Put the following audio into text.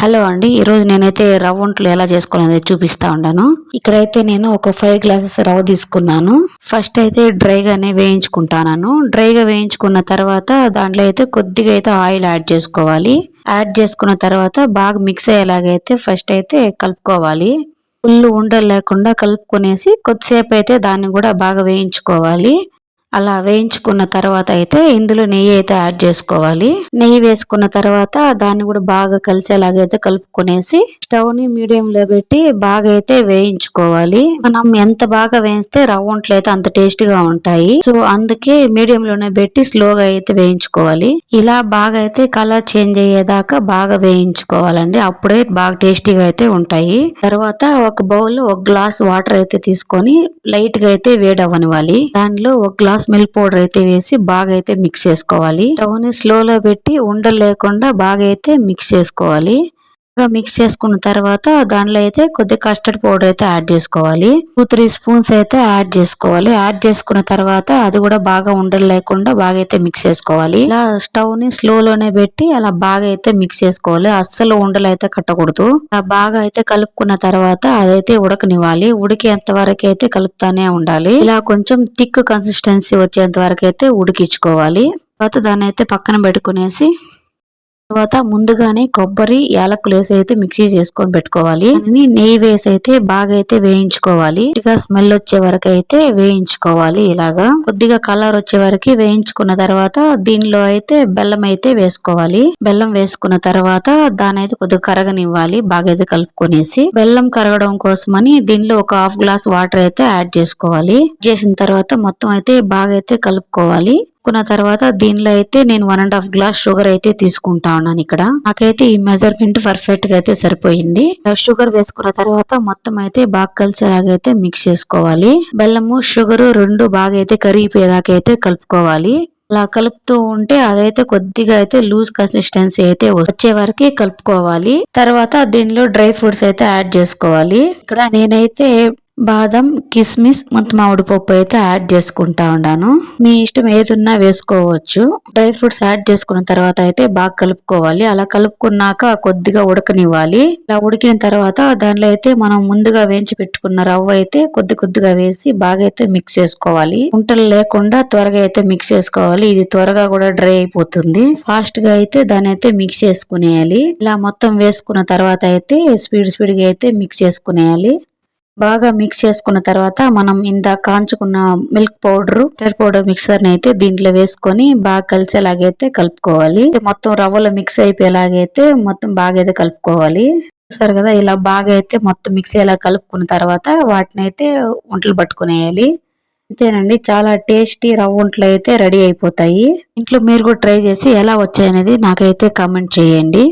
Hello అండి ఈరోజు నేనైతే రవ్వ వంటలు ఎలా చేసుకోవాలనేది చూపిస్తా ఉన్నాను ఇక్కడైతే నేను ఒక ఫైవ్ గ్లాసెస్ రవ్వ తీసుకున్నాను. ఫస్ట్ అయితే డ్రైగానే వేయించుకుంటాను డ్రైగా వేయించుకున్న తర్వాత దాంట్లో అయితే కొద్దిగా అయితే ఆయిల్ యాడ్ చేసుకోవాలి. యాడ్ చేసుకున్న తర్వాత బాగా మిక్స్ అయ్యేలాగైతే ఫస్ట్ అయితే కలుపుకోవాలి. ఫుల్ ఉండలు లేకుండా కలుపుకునేసి కొద్దిసేపు అయితే దాన్ని కూడా బాగా వేయించుకోవాలి. అలా వేయించుకున్న తర్వాత అయితే ఇందులో నెయ్యి అయితే యాడ్ చేసుకోవాలి. నెయ్యి వేసుకున్న తర్వాత దాన్ని కూడా బాగా కలిసేలాగైతే కలుపుకునేసి స్టవ్ని మీడియంలో పెట్టి బాగా అయితే వేయించుకోవాలి. మనం ఎంత బాగా వేయిస్తే రవ్వంట్లు అయితే అంత టేస్టీగా ఉంటాయి. సో అందుకే మీడియంలోనే పెట్టి స్లోగా అయితే వేయించుకోవాలి. ఇలా బాగా అయితే కలర్ చేంజ్ అయ్యేదాకా బాగా వేయించుకోవాలండి. అప్పుడే బాగా టేస్టీగా అయితే ఉంటాయి. తర్వాత ఒక బౌల్ ఒక గ్లాస్ వాటర్ అయితే తీసుకొని లైట్గా అయితే వేడవనివ్వాలి దానిలో ఒక గ్లాస్ స్మెల్ పౌడర్ అయితే వేసి బాగా అయితే మిక్స్ చేసుకోవాలి. స్టవ్ని స్లో లో పెట్టి ఉండలు లేకుండా బాగా అయితే మిక్స్ చేసుకోవాలి. బాగా మిక్స్ చేసుకున్న తర్వాత దానిలో అయితే కొద్దిగా కస్టర్డ్ పౌడర్ అయితే యాడ్ చేసుకోవాలి. టూ త్రీ స్పూన్స్ అయితే యాడ్ చేసుకోవాలి. యాడ్ చేసుకున్న తర్వాత అది కూడా బాగా ఉండలు లేకుండా బాగా అయితే మిక్స్ చేసుకోవాలి. ఇలా స్టవ్ని స్లోలోనే పెట్టి అలా బాగా అయితే మిక్స్ చేసుకోవాలి. అస్సలు ఉండలు అయితే కట్టకూడదు. అలా బాగా అయితే కలుపుకున్న తర్వాత అదైతే ఉడకనివ్వాలి. ఉడికేంత వరకు అయితే కలుపుతానే ఉండాలి. ఇలా కొంచెం థిక్ కన్సిస్టెన్సీ వచ్చేంత వరకు అయితే ఉడికించుకోవాలి. తర్వాత దాన్ని అయితే పక్కన పెట్టుకునేసి తర్వాత ముందుగానే కొబ్బరి యాలకులు వేసి అయితే మిక్సీ చేసుకొని పెట్టుకోవాలి. నెయ్యి వేసి అయితే బాగా అయితే వేయించుకోవాలి స్మెల్ వచ్చే వరకు అయితే వేయించుకోవాలి ఇలాగా. కొద్దిగా కలర్ వచ్చే వరకు వేయించుకున్న తర్వాత దీనిలో అయితే బెల్లం అయితే వేసుకోవాలి. బెల్లం వేసుకున్న తర్వాత దాని అయితే కొద్దిగా కరగనివ్వాలి బాగా అయితే కలుపుకొనేసి. బెల్లం కరగడం కోసమని దీనిలో ఒక హాఫ్ గ్లాస్ వాటర్ అయితే యాడ్ చేసుకోవాలి. చేసిన తర్వాత మొత్తం అయితే బాగా అయితే కలుపుకోవాలి. తీసుకున్న తర్వాత దీనిలో అయితే నేను one and half glass sugar అయితే తీసుకుంటా ఉన్నాను ఇక్కడ. నాకైతే ఈ మెజర్మెంట్ పర్ఫెక్ట్గా అయితే సరిపోయింది. షుగర్ వేసుకున్న తర్వాత మొత్తం అయితే బాగా కలిసేలాగైతే మిక్స్ చేసుకోవాలి. బెల్లము షుగర్ రెండు బాగా అయితే కరిగిపోయేదాకా అయితే కలుపుకోవాలి. అలా కలుపుతూ ఉంటే అదైతే కొద్దిగా అయితే లూజ్ కన్సిస్టెన్సీ అయితే వచ్చే వరకు కలుపుకోవాలి. తర్వాత దీనిలో డ్రై ఫ్రూట్స్ అయితే యాడ్ చేసుకోవాలి. ఇక్కడ నేనైతే బాదం కిస్మిస్ మొత్తం మామిడి పప్పు అయితే యాడ్ చేసుకుంటా ఉన్నాను మీ ఇష్టం ఏదున్నా వేసుకోవచ్చు. డ్రై ఫ్రూట్స్ యాడ్ చేసుకున్న తర్వాత అయితే బాగా కలుపుకోవాలి. అలా కలుపుకున్నాక కొద్దిగా ఉడకనివ్వాలి. ఇలా ఉడికిన తర్వాత దాంట్లో అయితే మనం ముందుగా వేయించి పెట్టుకున్న రవ్వ అయితే కొద్ది కొద్దిగా వేసి బాగా అయితే మిక్స్ చేసుకోవాలి. ఉంటలు లేకుండా త్వరగా అయితే మిక్స్ చేసుకోవాలి. ఇది త్వరగా కూడా డ్రై అయిపోతుంది. ఫాస్ట్గా అయితే దాని అయితే మిక్స్ చేసుకునేయాలి. ఇలా మొత్తం వేసుకున్న తర్వాత అయితే స్పీడ్ స్పీడ్గా అయితే మిక్స్ చేసుకునేయాలి. బాగా మిక్స్ చేసుకున్న తర్వాత మనం ఇంత కాంచుకున్న మిల్క్ పౌడర్ టెర్ పౌడర్ మిక్సర్ని అయితే దీంట్లో వేసుకొని బాగా కలిసేలాగైతే కలుపుకోవాలి. మొత్తం రవ్వలో మిక్స్ అయిపోయేలాగైతే మొత్తం బాగా అయితే కలుపుకోవాలి. చూసారు కదా ఇలా బాగా అయితే మొత్తం మిక్స్ అయ్యేలా కలుపుకున్న తర్వాత వాటిని అయితే వంటలు పట్టుకునేయాలి. అంతేనండి చాలా టేస్టీ రవ్వ వంటలు అయితే రెడీ అయిపోతాయి. ఇంట్లో మీరు కూడా ట్రై చేసి ఎలా వచ్చాయనేది నాకైతే కామెంట్ చేయండి.